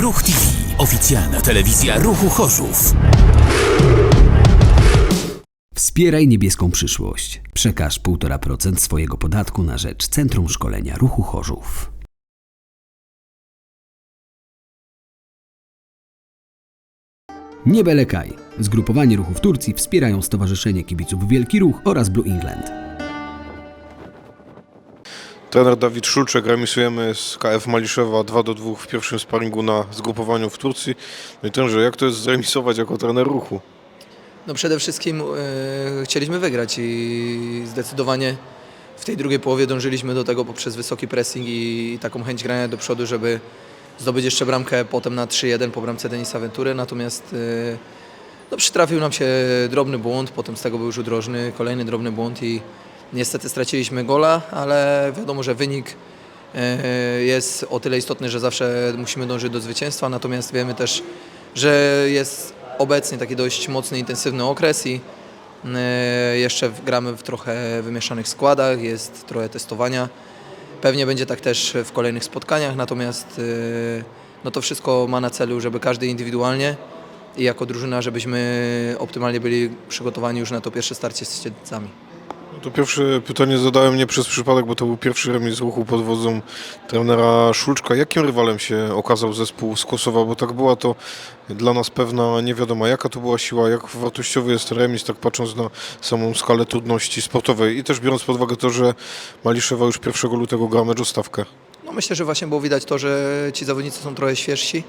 Ruch TV. Oficjalna telewizja Ruchu Chorzów. Wspieraj niebieską przyszłość. Przekaż 1,5% swojego podatku na rzecz Centrum Szkolenia Ruchu Chorzów. Nie belekaj. Zgrupowanie ruchu w Turcji wspierają Stowarzyszenie Kibiców Wielki Ruch oraz Blue England. Trener Dawid Szulczek, remisujemy z KF Maliszewa 2 do 2 w pierwszym sparingu na zgrupowaniu w Turcji. No i trenerze, jak to jest zremisować jako trener ruchu? No przede wszystkim e, chcieliśmy wygrać i zdecydowanie w tej drugiej połowie dążyliśmy do tego poprzez wysoki pressing i taką chęć grania do przodu, żeby zdobyć jeszcze bramkę potem na 3-1 po bramce Denisa Ventury, natomiast e, no, przytrafił nam się drobny błąd, potem z tego był rzut rożny, kolejny drobny błąd i niestety straciliśmy gola, ale wiadomo, że wynik e, jest o tyle istotny, że zawsze musimy dążyć do zwycięstwa, natomiast wiemy też, że jest obecnie taki dość mocny, intensywny okres i e, jeszcze gramy w trochę wymieszanych składach, jest trochę testowania. Pewnie będzie tak też w kolejnych spotkaniach, natomiast e, no to wszystko ma na celu, żeby każdy indywidualnie i jako drużyna, żebyśmy optymalnie byli przygotowani już na to pierwsze starcie z Siedlcami. To pierwsze pytanie zadałem nie przez przypadek, bo to był pierwszy remis ruchu pod wodzą trenera Szulczka. Jakim rywalem się okazał zespół z Kosowa? Bo tak była to dla nas pewna niewiadoma. Jaka to była siła, jak wartościowy jest remis, tak patrząc na samą skalę trudności sportowej i też biorąc pod uwagę to, że Maliszewa już 1 lutego gra mecz o stawkę. No myślę, że właśnie było widać to, że ci zawodnicy są trochę świeżsi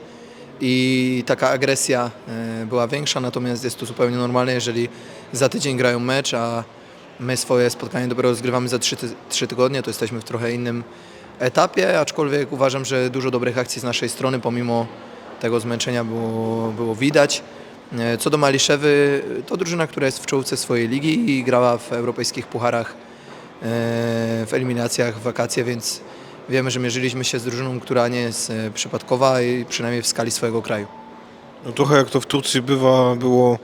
i taka agresja e, była większa, natomiast jest to zupełnie normalne, jeżeli za tydzień grają mecz, a my swoje spotkanie dopiero rozgrywamy za trzy, ty- trzy tygodnie, to jesteśmy w trochę innym etapie, aczkolwiek uważam, że dużo dobrych akcji z naszej strony, pomimo tego zmęczenia było, było widać. E, Co do Maliszewy, to drużyna, która jest w czołówce swojej ligi i grała w europejskich pucharach e, w eliminacjach w wakacje, więc wiemy, że mierzyliśmy się z drużyną, która nie jest e, przypadkowa i przynajmniej w skali swojego kraju. No trochę jak to w Turcji bywa, było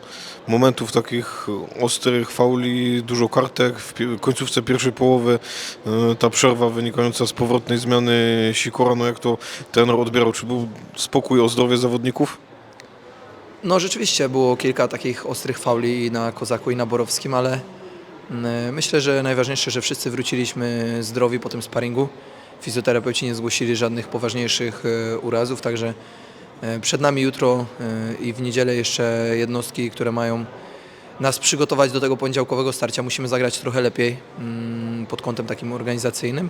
momentów takich ostrych fauli, dużo kartek. W końcówce pierwszej połowy e, ta przerwa wynikająca z powrotnej zmiany Sikora, no jak to trener odbierał? Czy był spokój o zdrowie zawodników? No rzeczywiście było kilka takich ostrych fauli i na Kozaku i na Borowskim, ale mm, myślę, że najważniejsze, że wszyscy wróciliśmy zdrowi po tym sparingu. Fizjoterapeuci nie zgłosili żadnych poważniejszych e, urazów, także e, przed nami jutro e, i w niedzielę jeszcze jednostki, które mają nas przygotować do tego poniedziałkowego starcia. Musimy zagrać trochę lepiej mm, pod kątem takim organizacyjnym.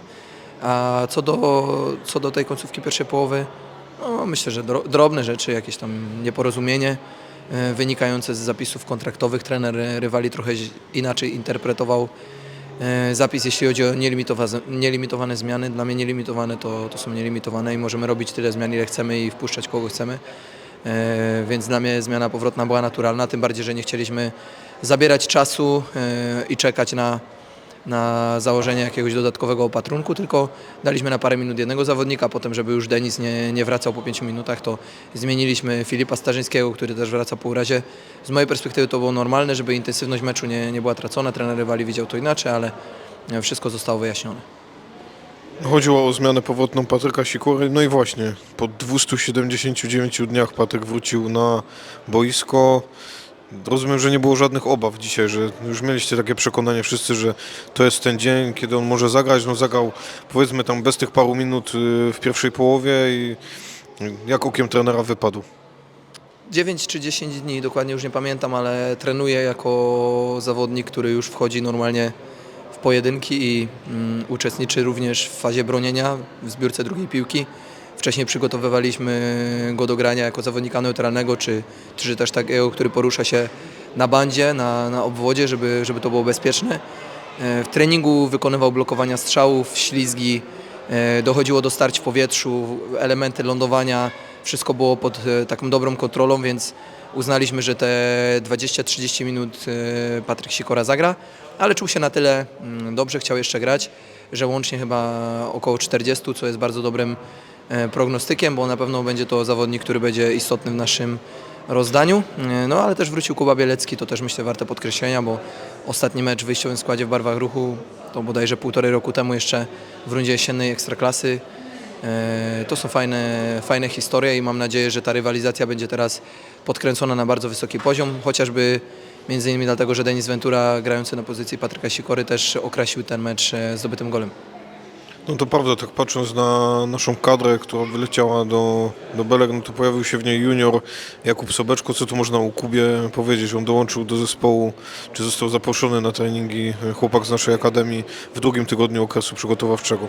A co do, co do tej końcówki pierwszej połowy, no, myślę, że dro, drobne rzeczy, jakieś tam nieporozumienie e, wynikające z zapisów kontraktowych. Trener e, rywali trochę inaczej interpretował e, zapis, jeśli chodzi o nielimitowa- nielimitowane zmiany. Dla mnie nielimitowane to, to są nielimitowane i możemy robić tyle zmian, ile chcemy i wpuszczać kogo chcemy. E, Więc dla mnie zmiana powrotna była naturalna, tym bardziej, że nie chcieliśmy zabierać czasu e, i czekać na, na założenie jakiegoś dodatkowego opatrunku, tylko daliśmy na parę minut jednego zawodnika, potem żeby już Denis nie, nie wracał po pięciu minutach, to zmieniliśmy Filipa Starzyńskiego, który też wraca po urazie. Z mojej perspektywy to było normalne, żeby intensywność meczu nie, nie była tracona, trener rywali widział to inaczej, ale wszystko zostało wyjaśnione. Chodziło o zmianę powrotną Patryka Sikory. No i właśnie, po 279 dniach Patryk wrócił na boisko. Rozumiem, że nie było żadnych obaw dzisiaj, że już mieliście takie przekonanie wszyscy, że to jest ten dzień, kiedy on może zagrać. No zagrał powiedzmy tam bez tych paru minut y, w pierwszej połowie i jak okiem trenera wypadł. 9 czy 10 dni, dokładnie już nie pamiętam, ale trenuję jako zawodnik, który już wchodzi normalnie w pojedynki i mm, uczestniczy również w fazie bronienia w zbiórce drugiej piłki. Wcześniej przygotowywaliśmy go do grania jako zawodnika neutralnego, czy, czy też takiego, który porusza się na bandzie, na, na obwodzie, żeby, żeby to było bezpieczne. E, W treningu wykonywał blokowania strzałów, ślizgi, e, dochodziło do starć w powietrzu, elementy lądowania, wszystko było pod e, taką dobrą kontrolą, więc uznaliśmy, że te 20-30 minut Patryk Sikora zagra, ale czuł się na tyle mm, dobrze, chciał jeszcze grać, że łącznie chyba około 40, co jest bardzo dobrym prognostykiem, bo na pewno będzie to zawodnik, który będzie istotny w naszym rozdaniu. E, No ale też wrócił Kuba Bielecki, to też myślę warte podkreślenia, bo ostatni mecz w wyjściowym składzie w barwach ruchu to bodajże półtorej roku temu jeszcze w rundzie jesiennej Ekstraklasy E, To są fajne, fajne historie i mam nadzieję, że ta rywalizacja będzie teraz podkręcona na bardzo wysoki poziom, chociażby między innymi dlatego, że Denis Ventura grający na pozycji Patryka Sikory też okrasił ten mecz e, zdobytym golem. No to prawda, tak patrząc na naszą kadrę, która wyleciała do, do Belek, no to pojawił się w niej junior Jakub Sobeczko. Co tu można o Kubie powiedzieć? On dołączył do zespołu, czy został zaproszony na treningi chłopak z naszej akademii w drugim tygodniu okresu przygotowawczego.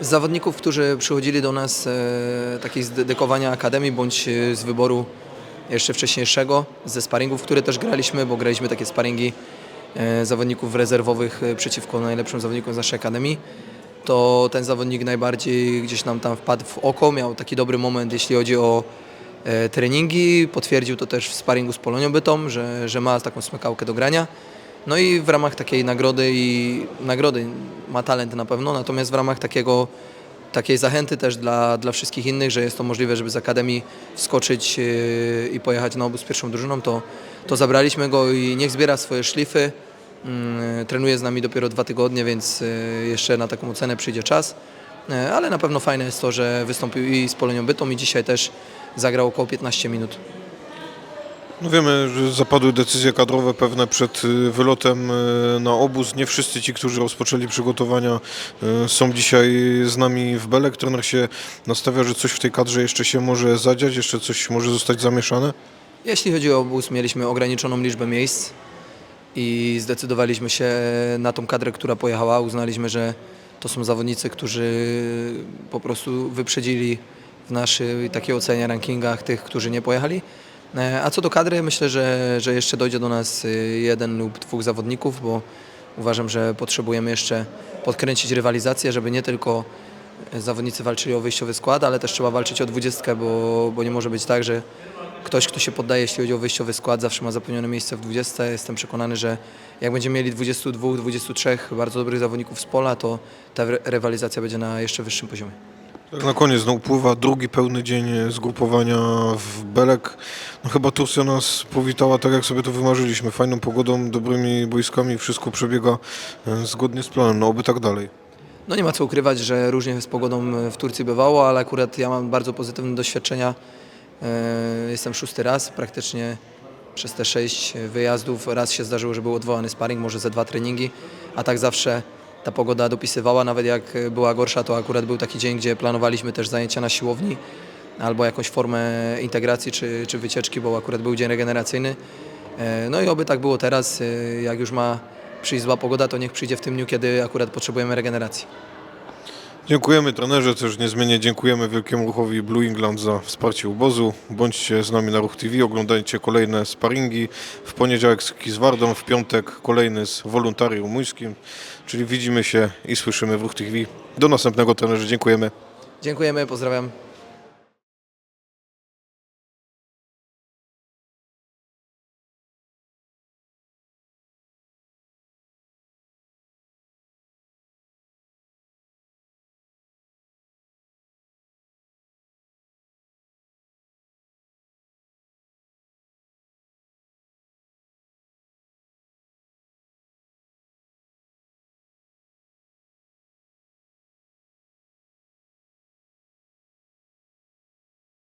Zawodników, którzy przychodzili do nas e, takich z dedykowania akademii bądź e, z wyboru jeszcze wcześniejszego, ze sparingów, które też graliśmy, bo graliśmy takie sparingi e, zawodników rezerwowych e, przeciwko najlepszym zawodnikom z naszej akademii, to ten zawodnik najbardziej gdzieś nam tam wpadł w oko, miał taki dobry moment, jeśli chodzi o e, treningi, potwierdził to też w sparingu z Polonią Bytom, że, że ma taką smykałkę do grania. No i w ramach takiej nagrody i nagrody ma talent na pewno, natomiast w ramach takiego, takiej zachęty też dla, dla wszystkich innych, że jest to możliwe, żeby z Akademii wskoczyć yy, i pojechać na obóz z pierwszą drużyną, to, to zabraliśmy go i niech zbiera swoje szlify. Yy, Trenuje z nami dopiero dwa tygodnie, więc yy, jeszcze na taką ocenę przyjdzie czas. Yy, Ale na pewno fajne jest to, że wystąpił i z Polonią Bytom i dzisiaj też zagrał około 15 minut. No wiemy, że zapadły decyzje kadrowe pewne przed y, wylotem y, na obóz. Nie wszyscy ci, którzy rozpoczęli przygotowania y, są dzisiaj z nami w Belek. Trener się nastawia, że coś w tej kadrze jeszcze się może zadziać, jeszcze coś może zostać zamieszane. Jeśli chodzi o obóz, mieliśmy ograniczoną liczbę miejsc i zdecydowaliśmy się na tą kadrę, która pojechała. Uznaliśmy, że to są zawodnicy, którzy po prostu wyprzedzili w naszej takiej ocenie rankingach tych, którzy nie pojechali. E, A co do kadry, myślę, że, że jeszcze dojdzie do nas y, jeden lub dwóch zawodników, bo uważam, że potrzebujemy jeszcze podkręcić rywalizację, żeby nie tylko zawodnicy walczyli o wyjściowy skład, ale też trzeba walczyć o dwudziestkę, bo, bo nie może być tak, że ktoś, kto się poddaje, jeśli chodzi o wyjściowy skład, zawsze ma zapewnione miejsce w 20. Jestem przekonany, że jak będziemy mieli 22, 23 bardzo dobrych zawodników z pola, to ta ry- rywalizacja będzie na jeszcze wyższym poziomie. Tak na koniec no, upływa drugi pełny dzień zgrupowania w Belek. No, chyba Turcja nas powitała tak, jak sobie to wymarzyliśmy. Fajną pogodą, dobrymi boiskami, wszystko przebiega e, zgodnie z planem. No oby tak dalej. No nie ma co ukrywać, że różnie z pogodą w Turcji bywało, ale akurat ja mam bardzo pozytywne doświadczenia. E, Jestem szósty raz praktycznie przez te sześć wyjazdów. Raz się zdarzyło, że był odwołany sparring, może ze dwa treningi, a tak zawsze ta pogoda dopisywała. Nawet jak była gorsza, to akurat był taki dzień, gdzie planowaliśmy też zajęcia na siłowni albo jakąś formę integracji czy, czy wycieczki, bo akurat był dzień regeneracyjny. E, No i oby tak było teraz. E, Jak już ma przyjść zła pogoda, to niech przyjdzie w tym dniu, kiedy akurat potrzebujemy regeneracji. Dziękujemy trenerze, też niezmiennie dziękujemy Wielkiemu Ruchowi Blue England za wsparcie obozu. Bądźcie z nami na Ruch TV, oglądajcie kolejne sparingi. W poniedziałek z Kizwardą, w piątek kolejny z Woluntarium Rumuńskim. Czyli widzimy się i słyszymy w Ruch TV. Do następnego trenerze, dziękujemy. Dziękujemy, pozdrawiam.